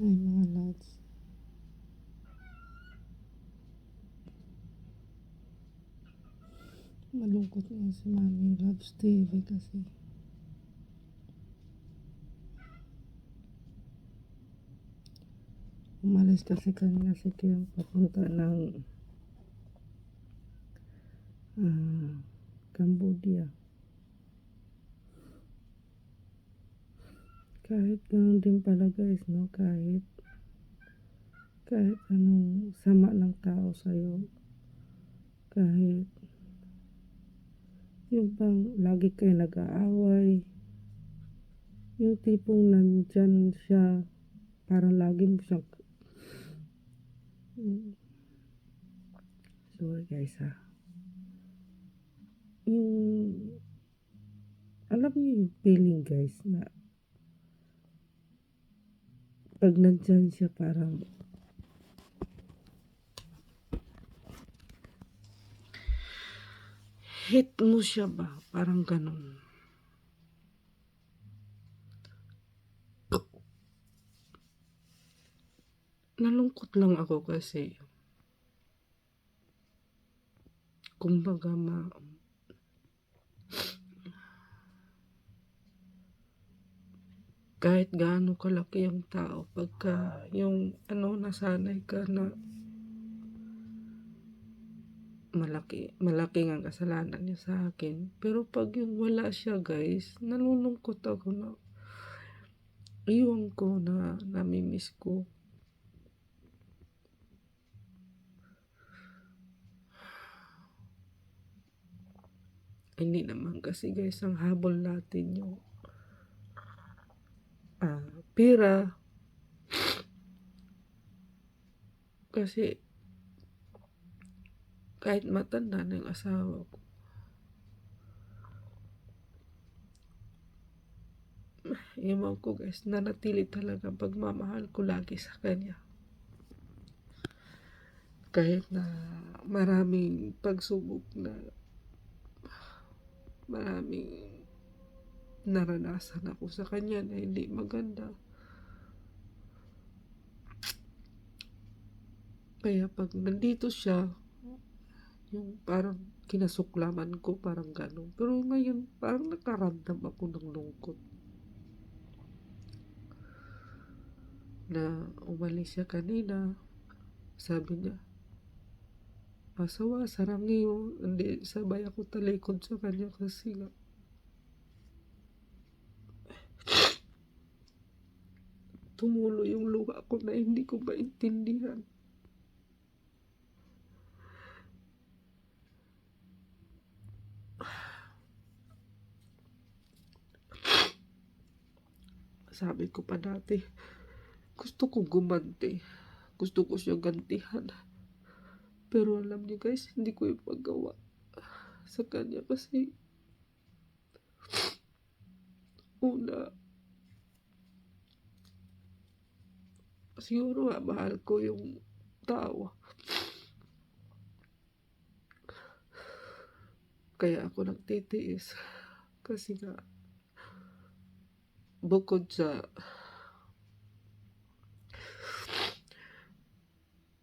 Ay, mga lads. Malungkot nga si Mami Loves TV kasi. Umalis kasi kanina si Kim papunta ng ah, Cambodia. Kahit ganun din pala guys, no? Kahit kahit anong sama ng tao sa'yo. Kahit yung bang lagi kayo nag-aaway. Yung tipong nandyan siya parang lagi mo siyang sorry guys ha. Yung alam niyo yung feeling guys na pag nandyan siya parang hit mo siya ba? Parang ganun. Nalungkot lang ako kasi kumbaga ma kahit gaano kalaki yung tao pagka yung ano nasanay ka na malaki malaki ang kasalanan niya sa akin. Pero pag yung wala siya guys nalulungkot ako na iwan ko na namimiss ko. Hindi naman kasi guys ang habol natin yung ah, pera kasi kahit matanda na yung asawa ko Iwan ko guys, nanatili talaga pagmamahal ko lagi sa kanya. Kahit na maraming pagsubok na maraming naranasan ako sa kanya na hindi maganda. Kaya pag nandito siya, yung parang kinasuklaman ko, parang gano'n. Pero ngayon, parang nakaramdam ako ng lungkot. Na umalis siya kanina, sabi niya, Asawa, sarangi mo. Hindi, sabay ako talikod sa kanya kasi nga. Tumulo yung luha ko na hindi ko maintindihan. Sabi ko pa dati, gusto ko gumanti. Gusto ko siya gantihan. Pero alam niyo guys, hindi ko ipagawa sa kanya kasi una siguro nga mahal ko yung tao. Kaya ako nagtitiis kasi nga bukod sa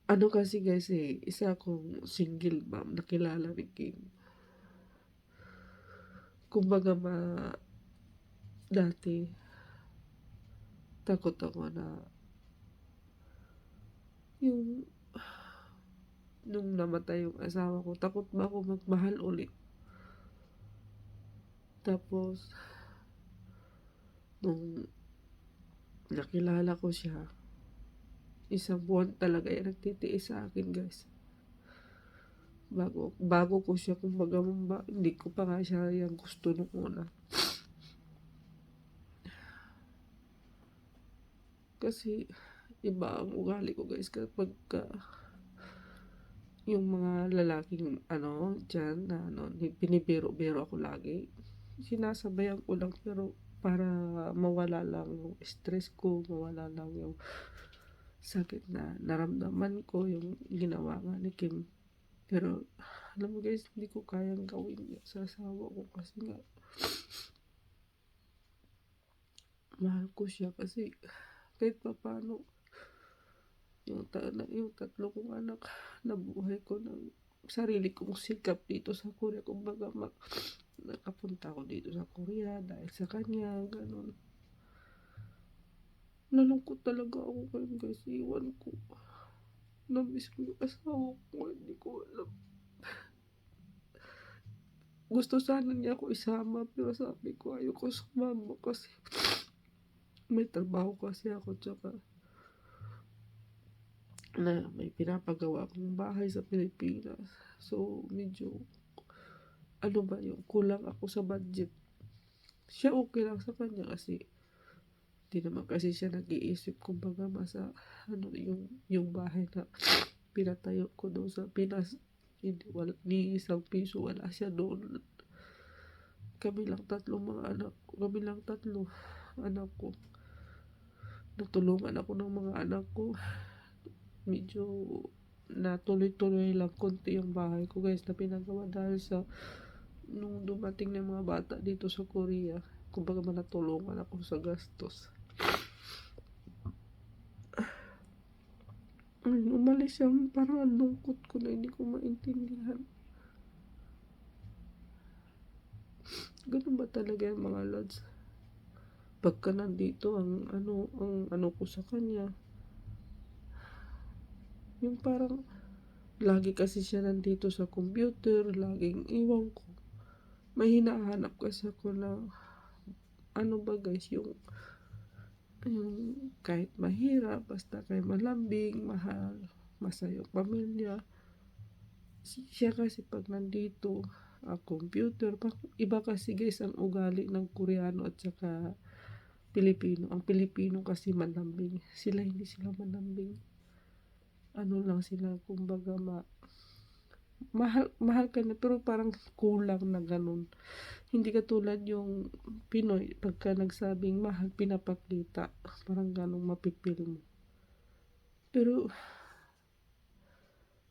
ano kasi guys eh, isa akong single mom na kilala ni Kim. Kumbaga ma, dati, takot ako na, yung, nung namatay yung asawa ko, takot ba ako magmahal ulit. Tapos, nung nakilala ko siya, isang buwan talaga yung nagtitiis sa akin guys. Bago, bago ko siya kumbaga mamba, hindi ko pa nga siya yung gusto nung una. Kasi iba ang ugali ko guys kapag ka, yung mga lalaking ano dyan na ano, pinibiro-biro ako lagi. Sinasabayan ko lang pero para mawala lang yung stress ko, mawala lang yung sakit na naramdaman ko yung ginawa nga ni Kim. Pero, alam mo guys, hindi ko kayang gawin yun sa ko kasi nga, mahal ko siya kasi kahit pa paano, yung, ta na, yung tatlo kong anak, nabuhay ko ng sarili kong sikap dito sa Korea. Kumbaga, ma- nakapunta ako dito sa Korea dahil sa kanya, ganun. Nalungkot talaga ako ngayon guys. Iwan ko. Namiss ko yung asawa ko. Hindi ko alam. Gusto sana niya ako isama pero sabi ko ayoko sumama kasi may trabaho kasi ako tsaka na may pinapagawa akong bahay sa Pilipinas. So, medyo ano ba yung kulang ako sa budget. Siya okay lang sa kanya kasi di naman kasi siya nag-iisip kumbaga masa ano yung yung bahay na pinatayo ko doon sa Pinas hindi wala ni isang piso wala siya doon kami lang tatlo mga anak ko kami lang tatlo anak ko natulungan ako ng mga anak ko medyo natuloy-tuloy lang konti yung bahay ko guys na pinagawa dahil sa nung dumating ng mga bata dito sa Korea. Kumbaga manatulungan ako sa gastos. Ay, umalis siya parang ang lungkot ko na hindi ko maintindihan. Ganun ba talaga yung mga lads? Pagka nandito ang ano ang ano ko sa kanya yung parang lagi kasi siya nandito sa computer laging iwan ko. May hinahanap kasi ako na ano ba guys yung yung kahit mahirap basta kay malambing mahal masaya yung pamilya. Si- siya kasi pag nandito ah, computer iba kasi guys ang ugali ng Koreano at saka Pilipino. Ang Pilipino kasi malambing. Sila hindi sila malambing ano lang sila kumbaga ma mahal mahal ka na pero parang kulang na ganun. Hindi katulad yung Pinoy pagka nagsabing mahal pinapakita parang ganun mapipil mo. Pero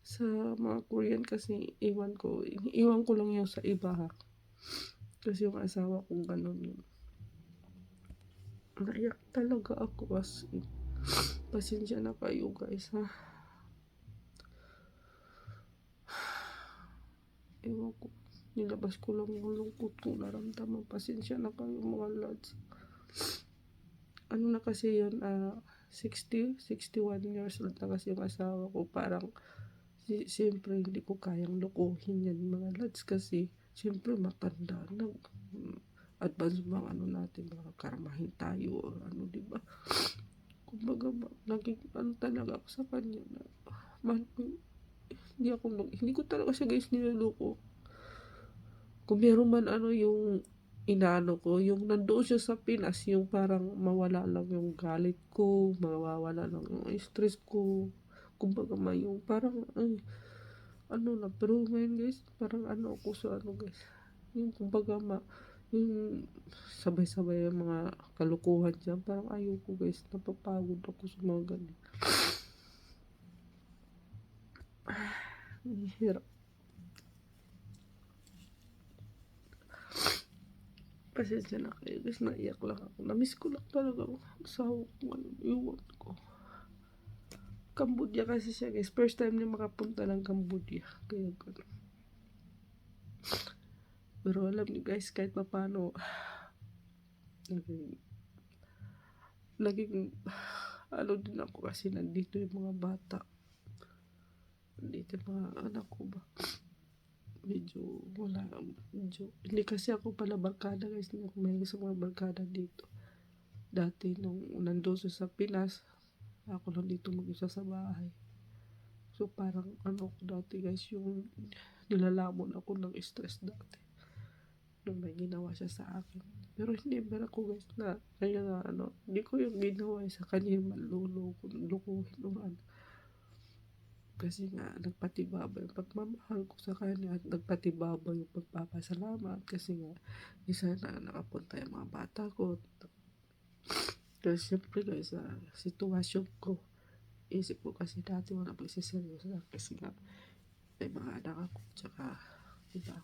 sa mga Korean kasi iwan ko iwan ko lang yung sa iba ha. Kasi yung asawa ko ganun yun. Naiyak talaga ako as in. Pasensya na kayo guys ha ewan ko nilabas ko lang yung lungkot kong naramdaman pasensya na kayo mga lads ano na kasi yun ah 60, 61 years old na kasi yung asawa ko parang si, siyempre hindi ko kayang lukuhin yan mga lads kasi siyempre matanda na advance mga ano natin mga karmahin tayo or ano di ba? Kumbaga ba, naging ano talaga ako sa kanya na ko hindi ako mag, hindi ko talaga siya guys niloloko kung meron man ano yung inaano ko, yung nandoon siya sa Pinas, yung parang mawala lang yung galit ko, mawawala lang yung stress ko, kumbaga may yung parang, ay, ano na, pero ngayon guys, parang ano ako sa ano guys, yung kumbaga ma, yung sabay-sabay yung mga kalukuhan dyan, parang ayoko guys, napapagod ako sa mga ganyan. Ang hirap. Pasensya na kayo guys, naiyak lang ako. Namiss ko lang talaga ang asawa ko, ano, iwan ko. Cambodia kasi siya guys. First time niya makapunta ng Cambodia. Kaya gano'n. Pero alam niyo guys, kahit pa paano, naging, naging, ano din ako kasi nandito yung mga bata. Yung mga anak ko ba. Medyo wala, medyo, hindi kasi ako pala barkada guys, hindi ako mahilig sa mga barkada dito. Dati nung nandun sa Pinas, ako lang dito mag-isa sa bahay. So parang ano ko dati guys, yung nilalamon ako ng stress dati. Nung may ginawa siya sa akin. Pero hindi ba ako guys na, kaya nga ano, hindi ko yung ginawa sa kanya yung maluloko, lukuhin o ano. Kasi nga, nagpatibaba yung pagmamahal ko sa kanya at nagpatibaba yung pagpapasalamat kasi nga, isa na nakapunta yung mga bata ko. Kasi syempre guys, sa sitwasyon ko, isip ko kasi dati wala magsiseryoso na kasi nga, may mga anak ako, tsaka, diba,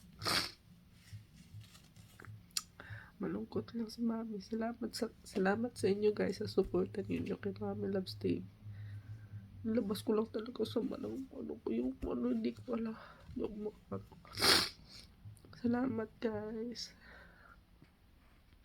malungkot lang si mami. Salamat sa, salamat sa inyo guys sa support ninyo kay Mami Loves Dave. Nilabas ko lang talaga sa ng ano ko yung ano hindi ko pala. Yung ko. Salamat guys.